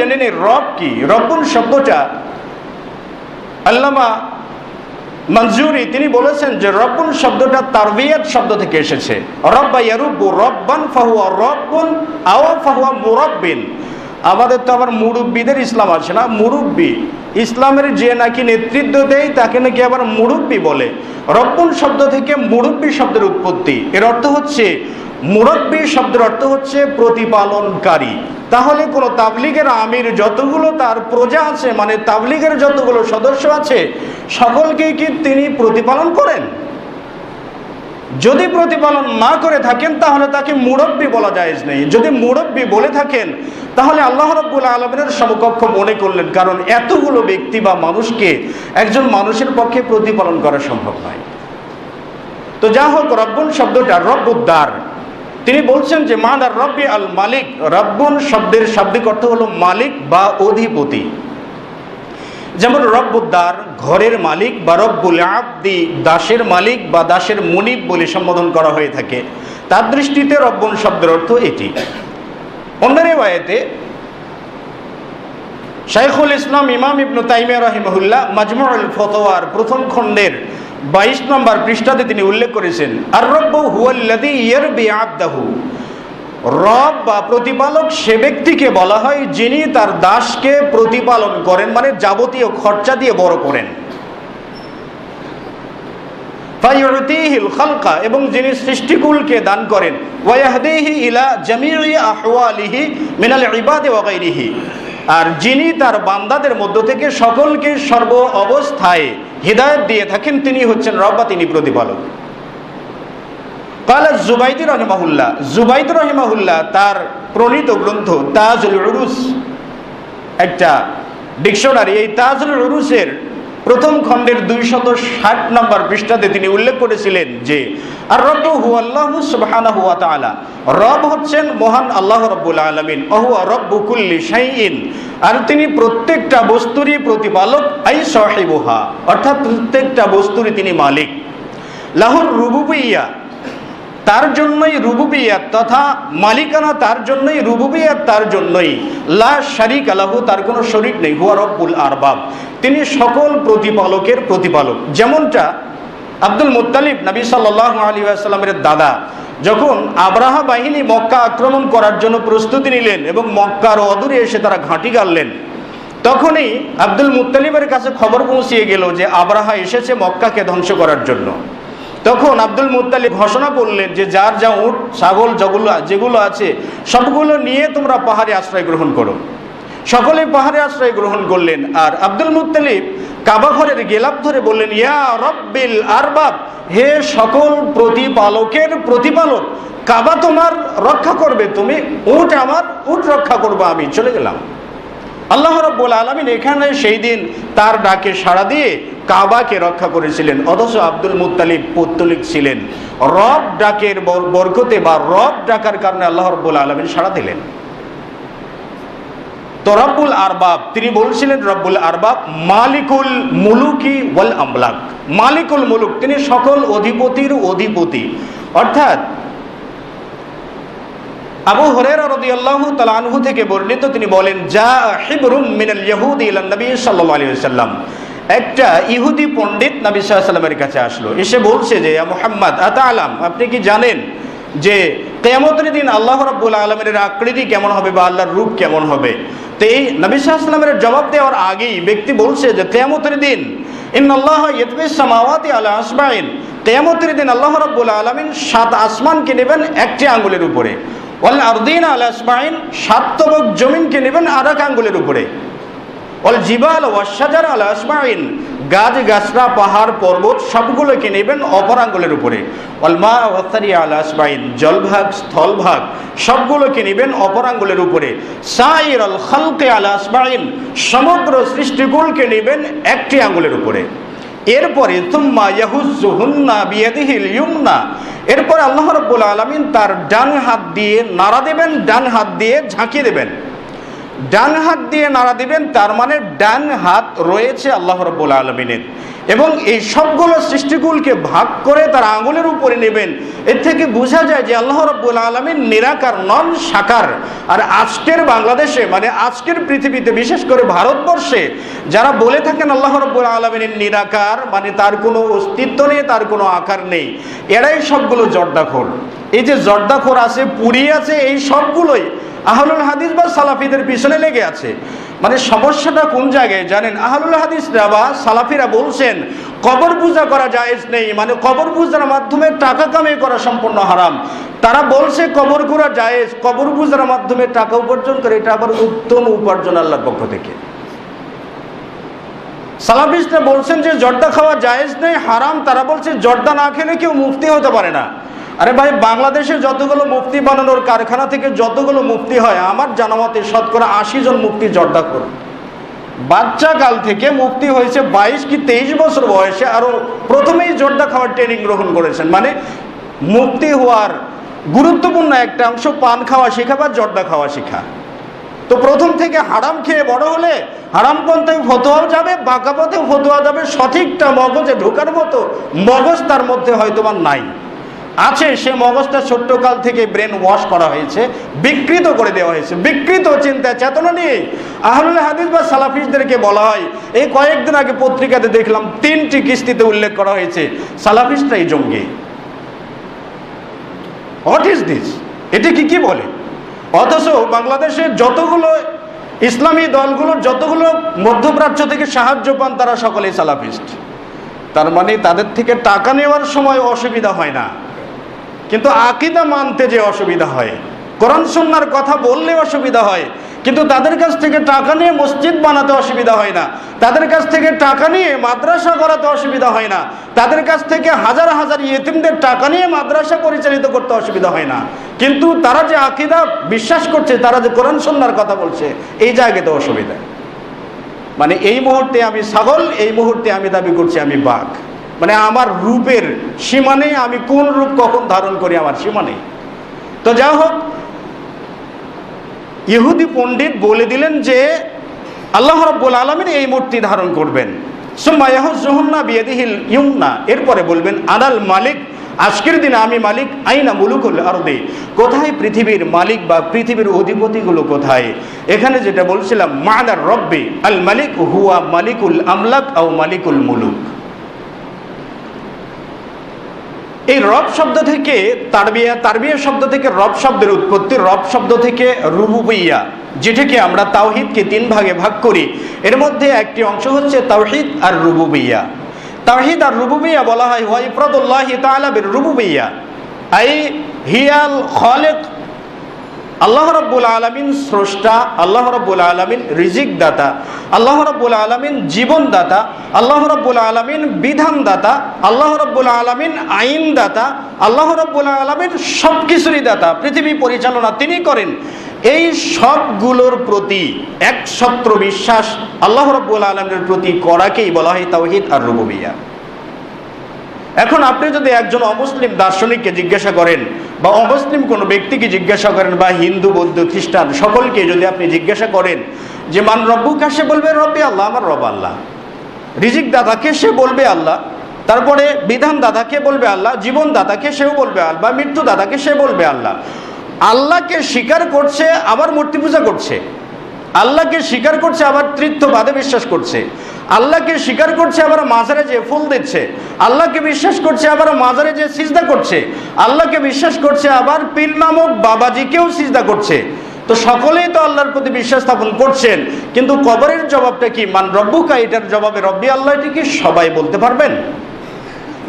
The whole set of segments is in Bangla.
জেনে নেই, রব কি? রব্বুন শব্দটা আল্লামা মঞ্জুরি, তিনি বলেছেন যে রব্বুন শব্দটা তারবিয়াত শব্দ থেকে এসেছে। রব্বা রব্বান ফাহুয়া রব্বুন আও ফাহুয়া মুরব্বিন। আমাদের তো আবার মুরব্বীদের ইসলাম আছে না? মুরব্বী। ইসলামের যে নাকি নেতৃত্ব দেয়, তাকে নাকি আবার মুরব্বী বলে। রব্বুন শব্দ থেকে মুরব্বী শব্দের উৎপত্তি। এর অর্থ হচ্ছে মুরব্বী শব্দের অর্থ হচ্ছে প্রতিপালনকারী। তাহলে কোনো তাবলিগের আমির যতগুলো তার প্রজা আছে মানে তাবলিগের যতগুলো সদস্য আছে, সকলকেই কি তিনি প্রতিপালন করেন? যদি প্রতিপালন না করে থাকেন, তাহলে তাকে মুরব্বী বলা যায় নেই। যদি মুরব্বী বলে থাকেন, তাহলে আল্লাহ রব্বুল আলমিনের সমকক্ষ মনে করলেন, কারণ এতগুলো ব্যক্তি বা মানুষকে একজন মানুষের পক্ষে প্রতিপালন করা সম্ভব নয়। তো যা হোক রব্বুন শব্দটা রব্বুদ্দার। তিনি বলছেন যে মান আর রব্বি আল মালিক। রব্বুন শব্দের শাব্দিক অর্থ হলো মালিক বা অধিপতি। যেমন রব্বুদ্দার ঘরের মালিক বা রব্বুল আব্দি দাসের মালিক বা দাসের মনিব বলে সম্বোধন করা হয়ে থাকে। তার দৃষ্টিতে রব্বুন শব্দের অর্থ এটি। অন্য রেওয়ায়েতে শাইখুল ইসলাম ইমাম ইবনু তাইমিয়া রহিমহুল্লাহ মাজমুল ফতোয়ার প্রথম খণ্ডের বাইশ নম্বর পৃষ্ঠাতে তিনি উল্লেখ করেছেন আর রব বা প্রতিপালক সে ব্যক্তিকে বলা হয় যিনি তার দাসকে প্রতিপালন করেন মানে যাবতীয় খরচা দিয়ে বড় করেন। এবং যিনি সৃষ্টিকুলকে দান করেন ইলা আর যিনি তার বান্দাদের মধ্য থেকে সকলকে সর্ব অবস্থায় হৃদায়ত দিয়ে থাকেন, তিনি হচ্ছেন রব্বা তিনি প্রতিপালক। কালা জুবাইদি রহিমাহুল্লাহ, জুবাইদ রহিমাহুল্লাহ তার প্রণীত গ্রন্থ তাজুল রুস একটা ডিকশনারি, এই তাজুল উরুসের প্রথম খণ্ডের দুইশত ষাট নম্বর পৃষ্ঠাতে তিনি উল্লেখ করেছিলেন যে আর রব হু আল্লাহ তাআলা। রব হচ্ছেন মহান আল্লাহ রব্বুল আলমিন। অহুয়া রব্বু কুল্লি শাইইন। আর তিনি প্রত্যেকটা বস্তুরই প্রতিপালক আই সাহেবুহা। অর্থাৎ প্রত্যেকটা বস্তুরই তিনি মালিক। লাহুর রুবুবিয়া তার জন্যই রুবুবিয়াত তথা মালিকানা তার জন্যই, রুবুবিয়াত তার জন্যই। লা শারিক আলাহু তার কোনো শরিক নেই। হুয়া রব্বুল আরবাব। তিনি সকল প্রতিপালকের প্রতিপালক। যেমনটা আব্দুল মুত্তালিব নবী সাল্লাহ আলী আসসালামের দাদা, যখন আব্রাহা বাহিনী মক্কা আক্রমণ করার জন্য প্রস্তুতি নিলেন এবং মক্কার অদূরে এসে তারা ঘাঁটি গাড়লেন, তখনই আব্দুল মুত্তালিবের কাছে খবর পৌঁছিয়ে গেল যে আব্রাহা এসেছে মক্কাকে ধ্বংস করার জন্য। তখন আব্দুল মুত্তালিব ঘোষণা করলেন যে যার যা উট, ছাগল, যেগুলো যেগুলো আছে, সবগুলো নিয়ে তোমরা পাহাড়ে আশ্রয় গ্রহণ করো। সকলে পাহাড়ে আশ্রয় গ্রহণ করলেন আর আব্দুল মুত্তালিব কাবা ঘরের গেলাপ ধরে বললেন, ইয়া রব্বিল আরবাব, হে সকল প্রতিপালকের প্রতিপালক, কাবা তোমার রক্ষা করবে, তুমি উঠ আমার উঠ রক্ষা করব, আমি চলে গেলাম। আল্লাহ রব্বুল আলমিন এখানে সেই দিন তার ডাকে সাড়া দিয়ে কাবাকে রক্ষা করেছিলেন। অথচ আব্দুল মুত্তালিব পত্তলিক ছিলেন। রব ডাকের বরকতে বা রব ডাকার কারণে আল্লাহ রব্বুল আলমিন সাড়া দিলেন। তো রব্বুল আরবাব, তিনি বলছিলেন, রব্বুল আরবাব, মালিকুল মুলুকি ওয়াল আমলাক। মালিকুল মুলুক, তিনি সকল অধিপতির অধিপতি। অর্থাৎ আবু হরেরা আনহু থেকে বর্ণিত তিনি বলেন যা হিবরুম মিনাল ইয়াহুদি ইলা নবী সাল্লাল্লাহু আলাইহি একটা ইহুদি পণ্ডিত নবী আলাইহি কাছে আসলো। এসে বলছে যে মোহাম্মদ মুহাম্মদ আতালাম আপনি কি জানেন যে কেয়ামতের দিন আল্লাহ রাব্বুল আলামিনের আকৃতি কেমন হবে বা আল্লাহর রূপ কেমন হবে? তো এই নবী ওয়াসাল্লামের জবাব দেওয়ার আগেই ব্যক্তি বলছে যে, কেয়ামতের দিন ইন্নাল্লাহ ইয়াতবিস সামাওয়াতি আলা আসবাইন। কেয়ামতের দিন আল্লাহ রাব্বুল আলামিন সাত আসমানকে নেবেন, একটি আঙ্গুলের উপরে। ওয়াল আরদিন আল আসমাইন সাত তবক জমিনকে নেবেন, আর এক আঙ্গুলের উপরে। ওয়াল জিবাল ওয়াসাজার আল আসমাইন, গাছ গাছরা পাহাড়, পর্বত সবগুলোকে নেবেন অপর আঙ্গুলের উপরে। ওয়াল মা ওয়াসারি আল আসমাইন, জলভাগ, স্থলভাগ সবগুলোকে নেবেন অপর আঙ্গুলের উপরে। সাইর আল খালকে আল আসমাইন, সমগ্র সৃষ্টিকুলকে নেবেন একটি আঙ্গুলের উপরে। এরপরে ইউমনা। এরপর আল্লাহ রাব্বুল আলামিন তার ডান হাত দিয়ে নাড়া দেবেন, ডান হাত দিয়ে ঝাঁকিয়ে দেবেন। ডান হাত দিয়ে নাড়া দিবেন, তার মানে ডান হাত রয়েছে আল্লাহ রব্বুল আলামিনের। এবং এই সবগুলো সৃষ্টিকুলকে ভাগ করে তার আঙুলের উপরে নেবেন। এর থেকে বোঝা যায় যে আল্লাহ রব্বুল আলমীর নিরাকার নন সাকার আর আজকের বাংলাদেশে মানে আজকের পৃথিবীতে, বিশেষ করে ভারতবর্ষে, যারা বলে থাকেন আল্লাহ রব্বুল আলমিনের নিরাকার মানে তার কোনো অস্তিত্ব নেই, তার কোনো আকার নেই, এরাই সবগুলো জর্দাখোর। এই যে জর্দাখোর আছে পুরী আছে, এই সবগুলোই আহলুল হাদিস বা সালাফিদের পিছনে লেগে আছে। মানে সমস্যাটা কোন জায়গায়? জানেন, আহলুল হাদিসরা বা সালাফিরা বলছেন, কবর পূজা করা জায়েজ নেই মানে কবর পূজার মাধ্যমে টাকা কামাই করা সম্পূর্ণ হারাম। তারা বলছে কবর করা জায়েজ, কবর পূজার মাধ্যমে টাকা উপার্জন করে, এটা আবার উত্তম উপার্জন আল্লাহর পক্ষ থেকে। সালাফিস্টরা বলছেন যে জর্দা খাওয়া জায়েজ নেই, হারাম। তারা বলছে জর্দা না খেলে কেউ মুক্তি হতে পারে না। আরে ভাই, বাংলাদেশে যতগুলো মুক্তি বানানোর কারখানা থেকে যতগুলো মুক্তি হয়, আমার জানামতে শতকরা আশি জন মুফতি জর্দা করুন। বাচ্চা কাল থেকে মুক্তি হয়েছে বাইশ কি তেইশ বছর বয়সে আরও প্রথমেই জর্দা খাওয়ার ট্রেনিং গ্রহণ করেছেন। মানে মুক্তি হওয়ার গুরুত্বপূর্ণ একটা অংশ পান খাওয়া শেখা বা জর্দা খাওয়া শেখা। তো প্রথম থেকে হারাম খেয়ে বড় হলে হারাম পন্থে ফতোয়াও যাবে, বাঁকা পথেও ফতোয়া যাবে, সঠিকটা মগজে ঢোকার মতো মগজ তার মধ্যে হয়তো বা নাই। আছে, সে মগজটা ছোট্টকাল থেকে ব্রেন ওয়াশ করা হয়েছে, বিকৃত করে দেওয়া হয়েছে, বিকৃত চিন্তা চেতনা নিয়ে। আহলুল হাদিস বা সালাফিসদেরকে বলা হয়, এই কয়েকদিন আগে পত্রিকাতে দেখলাম তিনটি কিস্তিতে উল্লেখ করা হয়েছে, সালাফিসটাই জঙ্গি। হোয়াট ইজ দিস এটি কি কি বলে? অথচ বাংলাদেশে যতগুলো ইসলামী দলগুলোর যতগুলো মধ্যপ্রাচ্য থেকে সাহায্য পান, তারা সকলেই সালাফিস্ট। তার মানে তাদের থেকে টাকা নেওয়ার সময় অসুবিধা হয় না। কিন্তু আকিদা মানতে যে অসুবিধা হয়, কোরআন সন্ন্যার কথা বললে অসুবিধা হয়, কিন্তু তাদের কাছ থেকে টাকা নিয়ে মসজিদ বানাতে অসুবিধা হয় না, তাদের কাছ থেকে টাকা নিয়ে মাদ্রাসা করাতে অসুবিধা হয় না, তাদের কাছ থেকে হাজার হাজার ইয়েতিমদের টাকা নিয়ে মাদ্রাসা পরিচালিত করতে অসুবিধা হয় না। কিন্তু তারা যে আকিদা বিশ্বাস করছে, তারা যে কোরআন সন্ন্যার কথা বলছে, এই জায়গাতে অসুবিধা। মানে এই মুহূর্তে আমি ছাগল, এই মুহূর্তে আমি দাবি করছি আমি বাঘ। মানে আমার রূপের সীমা নেই, আমি কোন রূপ কখন ধারণ করি আমার সীমা নেই। তো যা হোক, ইহুদি পণ্ডিত বলে দিলেন যে, আল্লাহ রব্বুল আলমিন এই মূর্তি ধারণ করবেন। সুম্মায়াহুজুহন্না বিয়েদিহিল ইউমনা। এরপরে বলবেন আনাল মালিক, আজকের দিনে আমি মালিক, আইনা মুলুকুল আরদে। কোথায় পৃথিবীর মালিক বা পৃথিবীর অধিপতিগুলো কোথায়? এখানে যেটা বলছিলাম, মাদার রব্বে, আল মালিক হুয়া মালিকুল আমলাক আও মালিকুল মুলুক। এই রব শব্দ থেকে তারবিয়া তারবিয়া শব্দ থেকে রব শব্দের উৎপত্তি, রব শব্দ থেকে রুবুবিয়া, যেটাকে আমরা তাওহিদকে তিন ভাগে ভাগ করি। এর মধ্যে একটি অংশ হচ্ছে তাওহিদ আর রুবুবিয়া। তাওহিদ আর রুবুবিয়া বলা হয়, ওয়াইফরদুল্লাহ তাআলা বির রুবুবিয়া। আই হিয়াল খালিক আল্লাহ রব্বুল আলমিন স্রষ্টা, আল্লাহ রব্বুল আলমিন রিজিক দাতা আল্লাহ রব্বুল আলমিন জীবন দাতা আল্লাহ রব্বুল আলমিন বিধান দাতা আল্লাহ রব্বুল আলমিন আইন দাতা আল্লাহ রব্বুল আলমিন সব কিছুরই দাতা। পৃথিবী পরিচালনা তিনি করেন। এই সবগুলোর প্রতি একছত্র বিশ্বাস আল্লাহ রব্বুল আলমের প্রতি করাকেই বলা হয় তাওহিদ আর রুবুবিয়া। এখন আপনি যদি একজন অমুসলিম দার্শনিককে জিজ্ঞাসা করেন, বা অমুসলিম কোনো ব্যক্তিকে জিজ্ঞাসা করেন, বা হিন্দু, বৌদ্ধ, খ্রিস্টান, সকলকে যদি আপনি জিজ্ঞাসা করেন যে, মান রব্বু সে বলবে, রব্বে আল্লাহ, আমার রব আল্লাহ। রিজিক দাদাকে সে বলবে, আল্লাহ। তারপরে বিধান দাদাকে বলবে, আল্লাহ। জীবন দাদাকে সেও বলবে, আল্লাহ। বা মৃত্যু দাদাকে সে বলবে, আল্লাহ। আল্লাহকে স্বীকার করছে, আবার মূর্তি পূজা করছে। আল্লাহকে স্বীকার করছে, আবার তৃত্ববাদে বিশ্বাস করছে। আল্লাহকে স্বীকার করছে, আবার মাজারে যে ফুল দিচ্ছে। আল্লাহকে বিশ্বাস করছে, আবার মাজারে যে সিজদা করছে। আল্লাহকে বিশ্বাস করছে, আবার পীর নামক বাবাজিকেও সিজদা করছে। তো সকলেই তো আল্লাহর প্রতি বিশ্বাস স্থাপন করছেন, কিন্তু কবরের জবাবটা কি? মান রব্বুকা, এটার জবাবে রব্বি আল্লাহটি কি? সবাই বলতে পারবেন?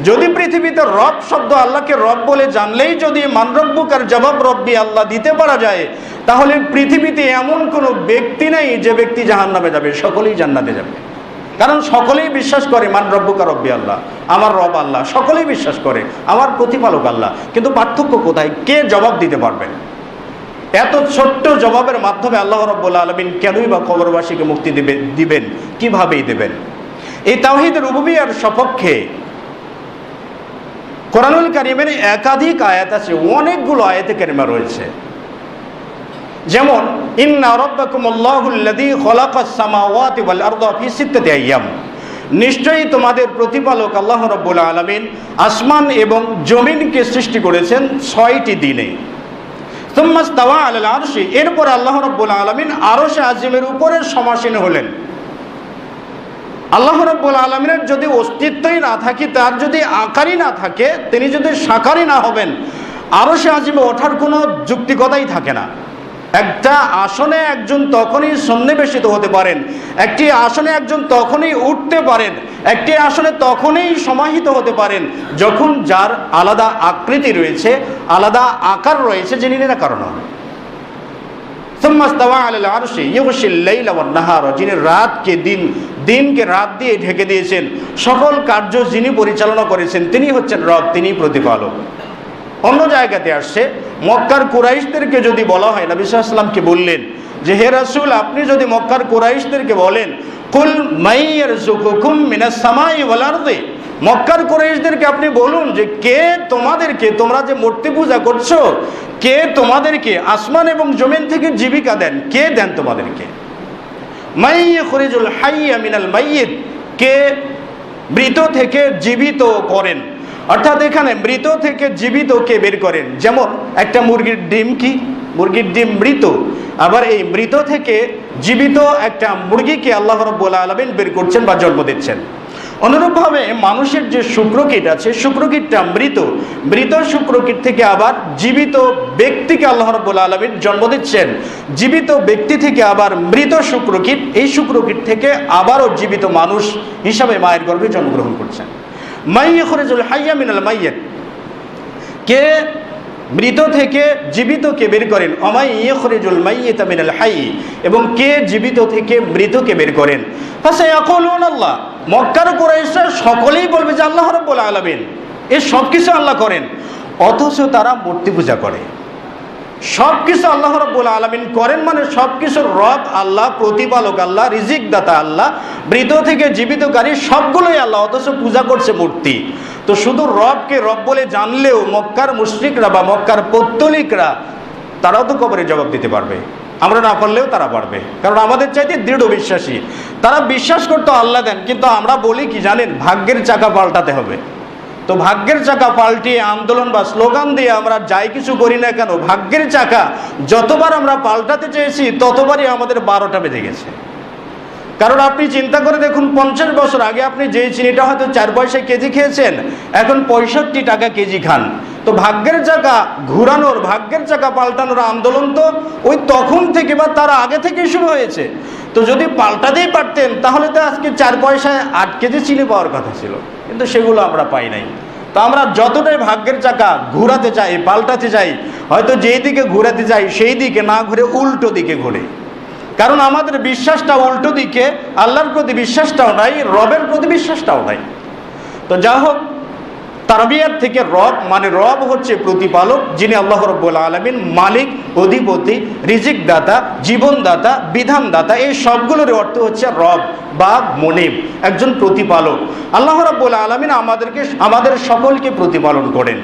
যদি পৃথিবীতে রব শব্দ আল্লাহকে রব বলে জানলেই যদি মানরব্বুকার জবাব রব্বি আল্লাহ দিতে পারা যায়, তাহলে পৃথিবীতে এমন কোনো ব্যক্তি নেই যে ব্যক্তি জাহান নামে যাবে, সকলেই জান্নাতে যাবে। কারণ সকলেই বিশ্বাস করে মান রব্বুকা রব্বি আল্লাহ, আমার রব আল্লাহ, সকলেই বিশ্বাস করে, আমার প্রতিপালক আল্লাহ। কিন্তু পার্থক্য কোথায়? কে জবাব দিতে পারবেন এত ছোট্ট জবাবের মাধ্যমে আল্লাহ রব্বুল আলমিন কেনই বা কবরবাসীকে মুক্তি দিবে দিবেন? কিভাবেই দেবেন? এই তাওহিদের রুবুবিয়ার সপক্ষে কোরআনুল কারিমের একাধিক আয়াত আছে, অনেকগুলো আয়াতে কারিমা রয়েছে। যেমন নিশ্চয়ই তোমাদের প্রতিপালক আল্লাহ রব্বুল আলমিন আসমান এবং জমিনকে সৃষ্টি করেছেন ছয়টি দিনে। তুম্মাস তাওয়া আল আরশি। এরপর আল্লাহ রব্বুল আলমিন আরশে আজিমের উপরে সমাসীন হলেন। আল্লাহ রব্বুল আলমিনের যদি অস্তিত্বই না থাকে, তার যদি আকারই না থাকে, তিনি যদি সাকারই না হবেন আরও সে আজিমে ওঠার কোনো যুক্তিকতাই থাকে না। একটা আসনে একজন তখনই সন্নিবেশিত হতে পারেন, একটি আসনে একজন তখনই উঠতে পারেন, একটি আসনে তখনই সমাহিত হতে পারেন, যখন যার আলাদা আকৃতি রয়েছে, আলাদা আকার রয়েছে যিনি নিরাকরণ হন যিনি রাতকে দিন দিনকে রাত দিয়ে ঢেকে দিয়েছেন। সকল কার্য যিনি পরিচালনা করেছেন, তিনি হচ্ছেন রব, তিনি প্রতিপালক। অন্য জায়গাতে আসছে, মক্কার কুরাইশদেরকে যদি বলা হয়, নবী সাল্লামকে বললেন যে, হে রাসুল, আপনি যদি মক্কার কুরাইশদেরকে বলেন, কুল মাইয়ের সামাই ওয়ালারদে মক্কার কুরাইশদেরকে আপনি বলুন যে, কে তোমাদেরকে, তোমরা যে মূর্তি পূজা করছ, কে তোমাদেরকে আসমান এবং জমিন থেকে জীবিকা দেন, কে দেন তোমাদেরকে? মাইয়ে খরিজুল হাইয়া মিনাল মাইয়িত কে মৃত থেকে জীবিত করেন? অর্থাৎ এখানে মৃত থেকে জীবিত কে বের করেন? যেমন একটা মুরগির ডিম কি? মুরগির ডিম মৃত। আবার এই মৃত থেকে জীবিত একটা মুরগিকে আল্লাহ রব্বুল আলমিন বের করছেন বা জন্ম দিচ্ছেন। অনুরূপভাবে মানুষের যে শুক্রকীট আছে, শুক্রকীটটা মৃত। মৃত শুক্রকীট থেকে আবার জীবিত ব্যক্তিকে আল্লাহ রব্বুল আলমিন জন্ম দিচ্ছেন। জীবিত ব্যক্তি থেকে আবার মৃত শুক্রকীট, এই শুক্রকীট থেকে আবারও জীবিত মানুষ হিসাবে মায়ের গর্ভে জন্মগ্রহণ করছেন। মাইয়ে খরেজুল হাইয়া মিনাল মাইয়ের কে মৃত থেকে জীবিতকে বের করেন? অমাই খরেজুল মাইয়ে তামিনাল হাই। এবং কে জীবিত থেকে মৃতকে বের করেন? ফাঁসে আকলুন আল্লাহ। মক্কার কোরাইশরা সকলেই বলবে যে আল্লাহ রব্বুল আলমিন, এ সব কিছু আল্লাহ করেন। অথচ তারা মূর্তি পূজা করে। সব কিছু আল্লাহ রব্বুল আলমিন করেন মানে সব কিছুর রব আল্লাহ, প্রতিপালক আল্লাহ রিজিক দাতা আল্লাহ, মৃত থেকে জীবিতকারী সবগুলোই আল্লাহ, অথচ পূজা করছে মূর্তি। তো শুধু রবকে রব বলে জানলেও মক্কার মুশ্রিকরা বা মক্কার পৌত্তলিকরা, তারাও তো কবরে জবাব দিতে পারবে। আমরা না পারলেও তারা পারবে। কারণ আমাদের চাইতে দৃঢ় বিশ্বাসী। তারা বিশ্বাস করতো আল্লাহ দেন, কিন্তু আমরা বলি কি জানেন, ভাগ্যের চাকা পাল্টাতে হবে। তো ভাগ্যের চাকা পাল্টিয়ে আন্দোলন বা স্লোগান দিয়ে আমরা যাই কিছু করি না কেন, ভাগ্যের চাকা যতবার আমরা পাল্টাতে চেয়েছি, ততবারই আমাদের বারোটা বেজে গেছে। কারণ আপনি চিন্তা করে দেখুন, পঞ্চাশ বছর আগে আপনি যেই চিনিটা হয়তো চার পয়সায় কেজি খেয়েছেন, এখন পঁয়ষট্টি টাকা কেজি খান। তো ভাগ্যের চাকা ঘুরানোর, ভাগ্যের চাকা পাল্টানোর আন্দোলন তো ওই তখন থেকে বা তার আগে থেকেই শুরু হয়েছে। তো যদি পাল্টাতেই পারতেন, তাহলে তো আজকে চার পয়সায় আট কেজি চিনি পাওয়ার কথা ছিল। কিন্তু সেগুলো আমরা পাই নাই। তো আমরা যতটাই ভাগ্যের চাকা ঘুরাতে চাই, পাল্টাতে চাই, হয়তো যেই দিকে ঘুরাতে চাই, সেই দিকে না ঘুরে উল্টো দিকে ঘুরে। কারণ আমাদের বিশ্বাসটা উল্টো দিকে, আল্লাহর প্রতি বিশ্বাসটাও নাই, রবের প্রতি বিশ্বাসটাও নাই। তো যা হোক তারবিয়ার থেকে রব মানে রব হচ্ছে প্রতিপালক, যিনি আল্লাহ রব্বুল আলমিন মালিক, অধিপতি, রিজিক দাতা জীবনদাতা বিধানদাতা এই সবগুলোর অর্থ হচ্ছে রব বা মনিব, একজন প্রতিপালক। আল্লাহ রব্বুল আলমিন আমাদেরকে, আমাদের সকলকে প্রতিপালন করেন।